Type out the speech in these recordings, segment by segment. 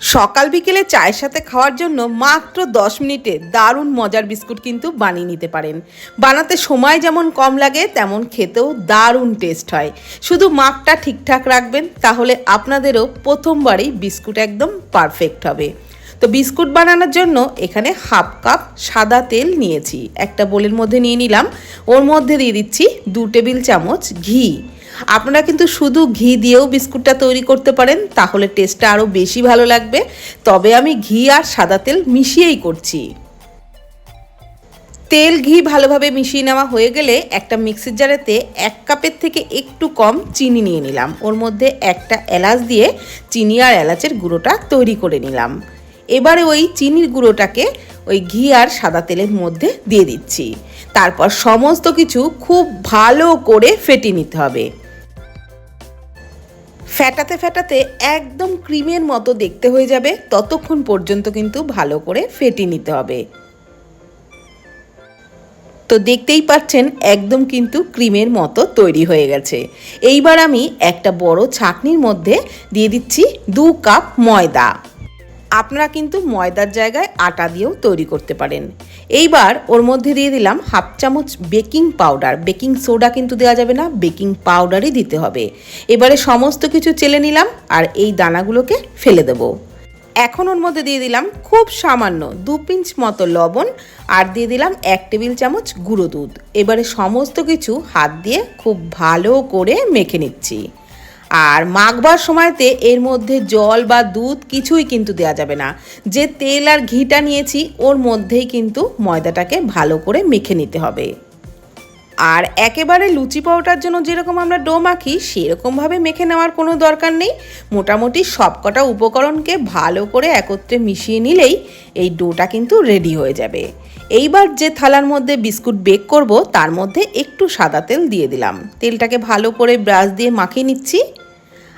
সকাল বিকেলে চায়ের সাথে খাওয়ার জন্য মাত্র দশ মিনিটে দারুণ মজার বিস্কুট কিন্তু বানিয়ে নিতে পারেন। বানাতে সময় যেমন কম লাগে, তেমন খেতেও দারুণ টেস্ট হয়। শুধু মাপটা ঠিকঠাক রাখবেন, তাহলে আপনাদেরও প্রথমবারেই বিস্কুট একদম পারফেক্ট হবে। তো বিস্কুট বানানোর জন্য এখানে হাফ কাপ সাদা তেল নিয়েছি। একটা বোলের মধ্যে নিয়ে নিলাম। ওর মধ্যে দিয়ে দিচ্ছি দু টেবিল চামচ ঘি। আপনারা কিন্তু শুধু ঘি দিয়েও বিস্কুটটা তৈরি করতে পারেন, তাহলে টেস্টটা আরও বেশি ভালো লাগবে। তবে আমি ঘি আর সাদা তেল মিশিয়েই করছি। তেল ঘি ভালোভাবে মিশিয়ে নেওয়া হয়ে গেলে একটা মিক্সির জারেতে এক কাপের থেকে একটু কম চিনি নিয়ে নিলাম। ওর মধ্যে একটা এলাচ দিয়ে চিনি আর এলাচের গুঁড়োটা তৈরি করে নিলাম। এবারে ওই চিনির গুঁড়োটাকে ওই ঘি আর সাদা তেলের মধ্যে দিয়ে দিচ্ছি। তারপর সমস্ত কিছু খুব ভালো করে ফেটে নিতে হবে। ফ্যাটাতে ফ্যাটাতে একদম ক্রিমের মতো দেখতে হয়ে যাবে, ততক্ষণ পর্যন্ত কিন্তু ভালো করে ফেটে নিতে হবে। তো দেখতেই পাচ্ছেন, একদম কিন্তু ক্রিমের মতো তৈরি হয়ে গেছে। এইবার আমি একটা বড় ছাকনির মধ্যে দিয়ে দিচ্ছি দু কাপ ময়দা। আপনারা কিন্তু ময়দার জায়গায় আটা দিয়েও তৈরি করতে পারেন। এইবার ওর মধ্যে দিয়ে দিলাম হাফ চামচ বেকিং পাউডার। বেকিং সোডা কিন্তু দেওয়া যাবে না, বেকিং পাউডারই দিতে হবে। এবারে সমস্ত কিছু চেলে নিলাম আর এই দানাগুলোকে ফেলে দেবো। এখন ওর মধ্যে দিয়ে দিলাম খুব সামান্য দু পিঞ্চ মতো লবণ আর দিয়ে দিলাম এক টেবিল চামচ গুঁড়ো দুধ। এবারে সমস্ত কিছু হাত দিয়ে খুব ভালো করে মেখে নিচ্ছি। আর মাখবার সময়তে এর মধ্যে জল বা দুধ কিছুই কিন্তু দেওয়া যাবে না। যে তেল আর ঘিটা নিয়েছি, ওর মধ্যেই কিন্তু ময়দাটাকে ভালো করে মেখে নিতে হবে। আর একেবারে লুচি পাউটার জন্য যেরকম আমরা ডো মাখি, সেরকমভাবে মেখে নেওয়ার কোনো দরকার নেই। মোটামুটি সবকটা উপকরণকে ভালো করে একত্রে মিশিয়ে নিলেই এই ডোটা কিন্তু রেডি হয়ে যাবে। এইবার যে থালার মধ্যে বিস্কুট বেক করব, তার মধ্যে একটু সাদা তেল দিয়ে দিলাম। তেলটাকে ভালো করে ব্রাশ দিয়ে মাখিয়ে নিচ্ছি।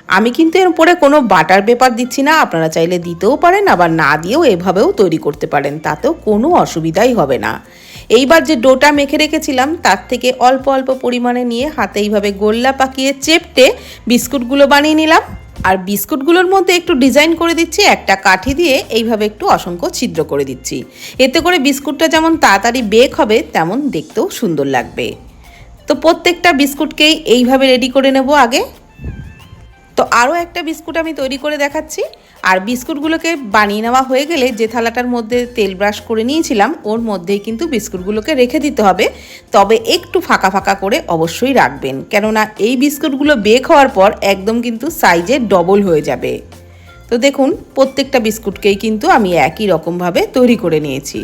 আমি কিন্তু এর উপরে কোনো বাটার পেপার দিচ্ছি না, আপনারা চাইলে দিতেও পারেন, আবার না দিয়েও এভাবেও তৈরি করতে পারেন, তাতেও কোনো অসুবিধাই হবে না। এইবার যে ডোটা মেখে রেখেছিলাম, তার থেকে অল্প অল্প পরিমাণে নিয়ে হাতে এইভাবে গোল্লা পাকিয়ে চেপটে বিস্কুটগুলো বানিয়ে নিলাম। আর বিস্কুটগুলোর মধ্যে একটু ডিজাইন করে দিচ্ছি, একটা কাঠি দিয়ে এইভাবে একটু অসংখ্য ছিদ্র করে দিচ্ছি। এতে করে বিস্কুটটা যেমন তাড়াতাড়ি বেক হবে, তেমন দেখতেও সুন্দর লাগবে। তো প্রত্যেকটা বিস্কুটকেই এইভাবে রেডি করে নেব আগে। তো আরও একটা বিস্কুট আমি তৈরি করে দেখাচ্ছি। আর বিস্কুটগুলোকে বানিয়ে নেওয়া হয়ে গেলে যে থালাটার মধ্যে তেল ব্রাশ করে নিয়েছিলাম, ওর মধ্যেই কিন্তু বিস্কুটগুলোকে রেখে দিতে হবে। তবে একটু ফাঁকা ফাঁকা করে অবশ্যই রাখবেন। কেননা এই বিস্কুটগুলো বেক হওয়ার পর একদম কিন্তু সাইজে ডবল হয়ে যাবে। তো দেখুন, প্রত্যেকটা বিস্কুটকেই কিন্তু আমি একই রকমভাবে তৈরি করে নিয়েছি।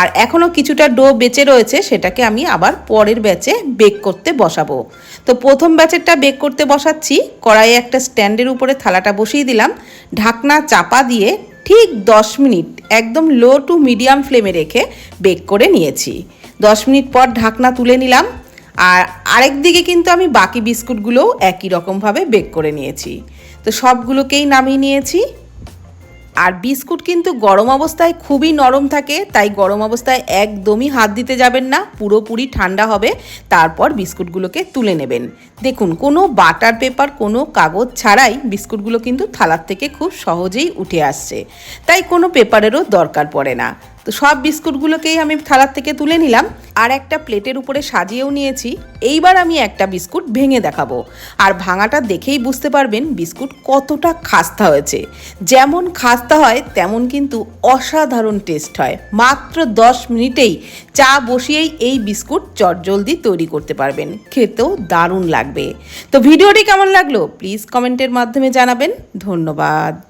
আর এখনও কিছুটা ডো বেঁচে রয়েছে, সেটাকে আমি আবার পরের ব্যাচে বেক করতে বসাবো। তো প্রথম ব্যাচেরটা বেক করতে বসাচ্ছি, কড়াইয়ে একটা স্ট্যান্ডের উপরে থালাটা বসিয়ে দিলাম, ঢাকনা চাপা দিয়ে ঠিক দশ মিনিট একদম লো টু মিডিয়াম ফ্লেমে রেখে বেক করে নিয়েছি। দশ মিনিট পর ঢাকনা তুলে নিলাম আর আরেক দিকে কিন্তু আমি বাকি বিস্কুটগুলোও একই রকমভাবে বেক করে নিয়েছি। তো সবগুলোকেই নামিয়ে নিয়েছি। আর বিস্কুট কিন্তু গরম অবস্থায় খুবই নরম থাকে, তাই গরম অবস্থায় একদমই হাত দিতে যাবেন না, পুরোপুরি ঠান্ডা হবে। তারপর বিস্কুটগুলোকে তুলে নেবেন। দেখুন, কোনো বাটার পেপার, কোনো কাগজ ছাড়াই বিস্কুটগুলো কিন্তু থালার থেকে খুব সহজেই উঠে আসছে। তাই কোনো পেপারেরও দরকার পড়ে না। তো সব বিস্কুটগুলোকেই আমি থালার থেকে তুলে নিলাম আর একটা প্লেটের উপরে সাজিয়েও নিয়েছি। এইবার আমি একটা বিস্কুট ভেঙে দেখাবো। আর ভাঙাটা দেখেই বুঝতে পারবেন বিস্কুট কতটা খাস্তা হয়েছে। যেমন খাস্তা হয়, তেমন কিন্তু অসাধারণ টেস্ট হয়। মাত্র দশ মিনিটেই চা বসিয়েই এই বিস্কুট চটজলদি তৈরি করতে পারবেন। খেতেও দারুণ লাগবে। তো ভিডিওটি কেমন লাগল? প্লিজ কমেন্টের মাধ্যমে জানাবেন। ধন্যবাদ।